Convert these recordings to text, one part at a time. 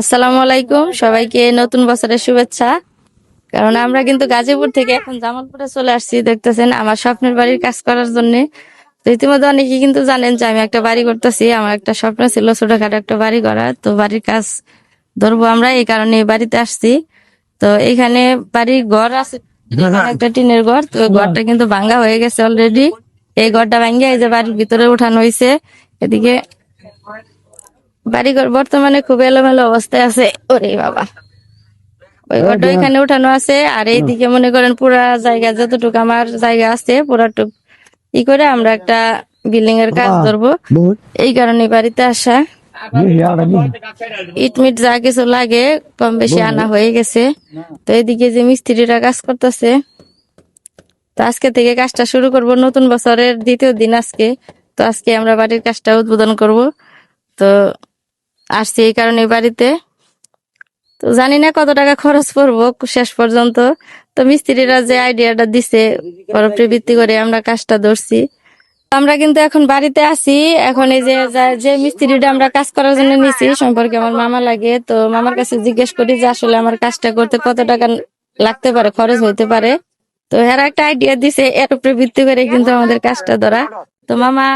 আসসালামু আলাইকুম। সবাইকে নতুন বছরের শুভেচ্ছা। কারণ আমরা কিন্তু গাজীপুর থেকে এখন জামালপুরে চলে আসছি, দেখতেছেন, আমার স্বপ্নের বাড়ির কাজ করার জন্য। ইতিমধ্যে অনেকে কিন্তু জানেন যে আমি একটা বাড়ি করতেছি, আমার একটা স্বপ্ন ছিল ছোটখাটো একটা বাড়ি করা তো বাড়ির কাজ ধরবো আমরা, এই কারণে বাড়িতে আসছি। তো এখানে বাড়ির ঘর আছে একটা টিনের ঘর। তো ঘরটা কিন্তু ভাঙ্গা হয়ে গেছে অলরেডি এই ঘরটা ভাঙ্গে এই যে বাড়ির ভিতরে উঠানো হয়েছে এদিকে বাড়িঘর বর্তমানে খুব এলোমেলো অবস্থায় আছে। ওরে বাবা। ওই ঘরটা এখানে উঠানো আছে আর এইদিকে মনে করেন পুরা জায়গা যতটুকু আমার জায়গা আছে পুরাটুক ই করে আমরা একটা বিল্ডিং এর কাজ ধরবো। এই কারণে বাড়িতে আসা। ইট মিট যা কিছু লাগে কম বেশি আনা হয়ে গেছে। তো এইদিকে যে মিস্ত্রিরা কাজ করতেছে তো আজকে থেকে কাজটা শুরু করব নতুন বছরের দ্বিতীয় দিন আজকে। তো আজকে আমরা বাড়ির কাজটা উদ্বোধন করব। তো আসছি এই কারণে বাড়িতে। তো জানি না কত টাকা খরচ পড়ব শেষ পর্যন্ত। তো মিস্ত্রিরা যে আইডিয়াটা দিছে ভিত্তি করে আমরা কাজটা ধরছি। আমরা কিন্তু এখন বাড়িতে আছি। এখন এই যে যে মিস্ত্রিটা আমরা কাজ করার জন্য নিছি সম্পর্কে আমার মামা লাগে। তো মামার কাছে জিজ্ঞেস করি যে আসলে আমার কাজটা করতে কত টাকা লাগতে পারে, খরচ হইতে পারে। তো এরা একটা আইডিয়া দিছে এর উপরে ভিত্তি করে কিন্তু আমাদের কাজটা ধরা। তো মামা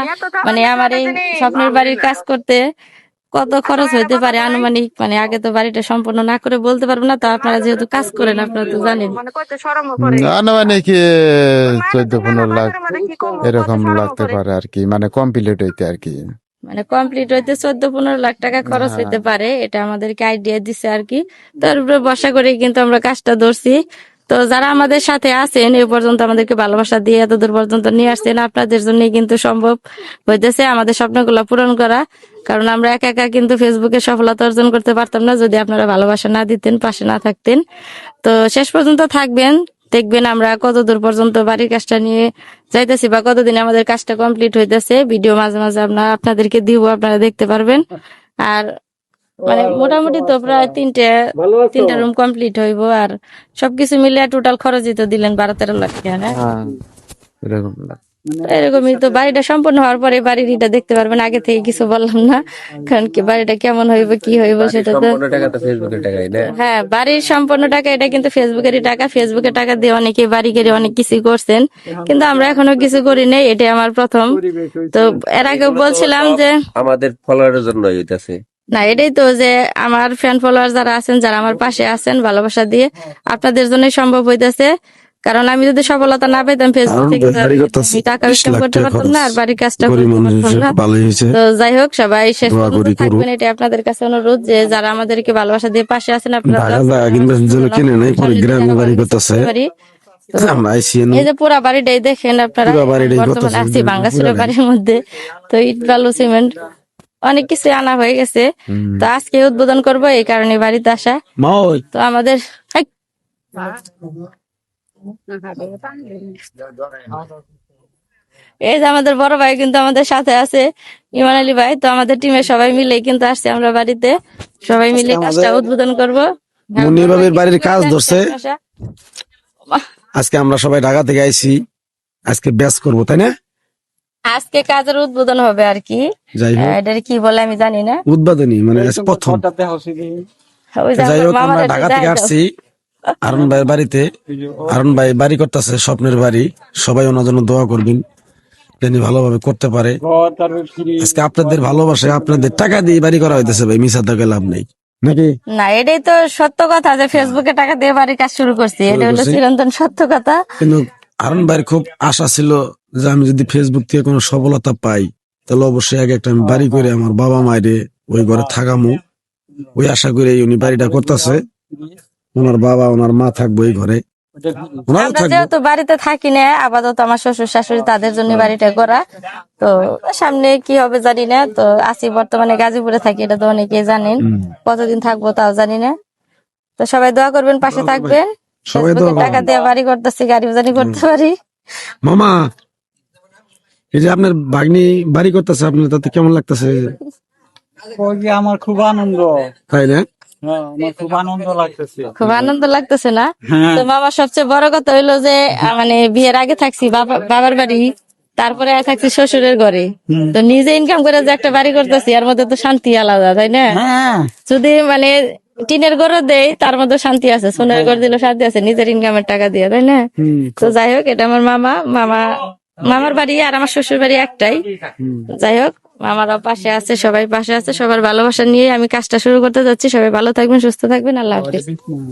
মানে আমার এই স্বপ্নের বাড়ির কাজ করতে কত খরচ হইতে পারে আনুমানিক? মানে আগে তো বাড়িটা সম্পূর্ণ না করে বলতে পারব না তো আপনারা যেহেতু কাজ করেন আপনারা তো জানেন। আনুমানিক চোদ্দ পনেরো লাখ এরকম লাগতে পারে আর কি মানে কমপ্লিট হইতে আর কি। মানে কমপ্লিট হইতে চোদ্দ পনেরো লাখ টাকা খরচ হইতে পারে এটা আমাদেরকে আইডিয়া দিছে আর কি। তার উপরে বসা করে কিন্তু আমরা কাজটা ধরছি। তো যারা আমাদের সাথে আছেন এই পর্যন্ত আমাদেরকে ভালোবাসা দিয়ে এতদূর পর্যন্ত নিয়ে আসছেন আপনাদের জন্যই কিন্তু সম্ভব হইতেছে আমাদের স্বপ্নগুলো পূরণ করা। কারণ আমরা একা একা কিন্তু ফেসবুকে সফলতা অর্জন করতে পারতাম না। যদি আপনারা ভালোবাসা না দিতেন পাশে না থাকতেন। তো শেষ পর্যন্ত থাকবেন। দেখবেন আমরা কত দূর পর্যন্ত বাড়ির কাজটা নিয়ে যাইতেছি বা কতদিন আমাদের কাজটা কমপ্লিট হইতেছে। ভিডিও মাঝে মাঝে আমরা আপনাদেরকে দিব আপনারা দেখতে পারবেন। আর মানে মোটামুটি তো প্রায় তিনটে তিনটা রুম কমপ্লিট হইব। আর সবকিছু মিলে টোটাল খরচই তো দিলেন বারো তেরো লাখ টাকা না হ্যাঁ, এরকম লাখ। তো এরকমই তো বাড়িটা সম্পূর্ণ হওয়ার পরে বাড়ির ইটা দেখতে পারবেন আগে থেকে কিছু বললাম না। কারণ কি বাড়িটা কেমন হইব কি হইব সেটা তো হ্যাঁ বাড়ির সম্পূর্ণ টাকা এটা কিন্তু ফেসবুকেরই টাকা। ফেসবুকের টাকা দিয়ে অনেকে বাড়ি করে অনেক কিছু করছেন। কিন্তু আমরা এখনও কিছু করি নাই এটা আমার প্রথম। তো এর আগে বলছিলাম যে আমাদের ফলোয়ারের জন্য হইতাছে। না এটাই তো যে আমার ফ্যান ফলোয়ার যারা আছেন যারা আমার পাশে আছেন ভালোবাসা দিয়ে আপনাদের জন্যই সম্ভব হইতেছে। কারণ আমি যদি সফলতা না পেতাম ফেসবুক থেকে আমি টাকা ইনকাম করতে পারতাম না আর বাড়ির কাজটা তো যাই হোক সবাই শেষ। থাকবেন এটা আপনাদের কাছে অনুরোধ যে যারা আমাদেরকে ভালোবাসা দিয়ে পাশে আছেন আপনারা কিনে নাই পরে গ্রামে বাড়ি করতেছে। এই যে পুরা বাড়িটাই দেখেন আপনারা বর্তমানে। বাড়ির মধ্যে। তো ইট বালু সিমেন্ট অনেক কিছু আনা হয়ে গেছে। তো আজকে উদ্বোধন করব এই কারণে বাড়িতে আসা। তো আমাদের এই! এই যে আমাদের বড় ভাই কিন্তু আমাদের সাথে আছে ইমান আলী ভাই। তো আমাদের টিমের সবাই মিলে কিন্তু আসছে আমরা বাড়িতে। সবাই মিলে কাজটা উদ্বোধন করব। মুন্নি বাবির বাড়ির কাজ ধরছে। আজকে আমরা সবাই ঢাকা থেকে আইছি। আজকে ব্যাস করব তাই না? আজকে কাজের উদ্বোধন হবে আর কি। যাই হোক। এটা কি বলে আমি জানি না। উদ্বোধনী মানে প্রথম। যাই হোক আমরা ঢাকা থেকে আসছি। আরুন ভাইয়ের বাড়িতে আরুন ভাই বাড়ি করতেছে স্বপ্নের বাড়ি। সবাই ওনার জন্য দোয়া করবেন তিনি ভালোভাবে করতে পারে। আজকে আপনাদের ভালোবাসে আপনাদের টাকা দিয়ে বাড়ি করা হইতেছে ভাই মিশা টাকা লাভ নেই। নাকি? না এটাই তো সত্য কথা যে ফেসবুকে টাকা দিয়ে বাড়ির কাজ শুরু করছি এটা হলো চিরন্তন সত্য কথা। কিন্তু আরুন ভাইয়ের খুব আশা ছিল যে আমি যদি ফেসবুক থেকে কোনো সফলতা পাই তাহলে অবশ্যই আগে একটা আমি বাড়ি করে আমার বাবা মায়েরে ওই ঘরে থাকামু। ওই আশা করে উনি বাড়িটা করতেছে। ওনার বাবা ওনার মা থাকব এই ঘরে। আমরা যেহেতু বাড়িতে থাকি না আপাতত আমার শ্বশুর শাশুড়ি তাদের জন্য বাড়িটা করা। তো সামনে কি হবে জানি না তো আছি বর্তমানে গাজীপুরে থাকি এটা তো অনেকেই জানেন। কতদিন থাকব তাও জানি না। তো সবাই দোয়া করবেন পাশে থাকবেন। সবাই দোয়া ফেসবুকে টাকা দিয়ে বাড়ি করতেছি গাড়ি জানি করতে পারি। মামা এই যে আপনার ভাগ্নি বাড়ি করতেছে আপনার তাতে কেমন লাগতেছে? আমার খুব আনন্দ। তাই না? খুব আনন্দ লাগতেছে। খুব আনন্দ লাগতেছে না? হ্যাঁ। তো মামা সবচেয়ে বড় কথা হইল যে মানে বিয়ের আগে থাকছি বাবার বাড়ি তারপরে থাকছি শ্বশুরের ঘরে। তো নিজে ইনকাম করে যে একটা বাড়ি করতেছি আর মধ্যে তো শান্তি আলাদা তাই না? হ্যাঁ। যদি মানে টিনের ঘর দেই তার মধ্যে শান্তি আছে সোনার ঘর দিলে শান্তি আছে নিজের ইনকামের টাকা দিয়ে তাই না? তো যাই হোক এটা আমার মামা মামা মামার বাড়ি আর আমার শ্বশুর বাড়ি একটাই। যাই হোক মামারা পাশে আছে, সবাই পাশে আছে, সবার ভালোবাসা নিয়ে আমি কাজটা শুরু করতে যাচ্ছি। সবাই ভালো থাকবেন, সুস্থ থাকবেন, আল্লাহ হাফিজ।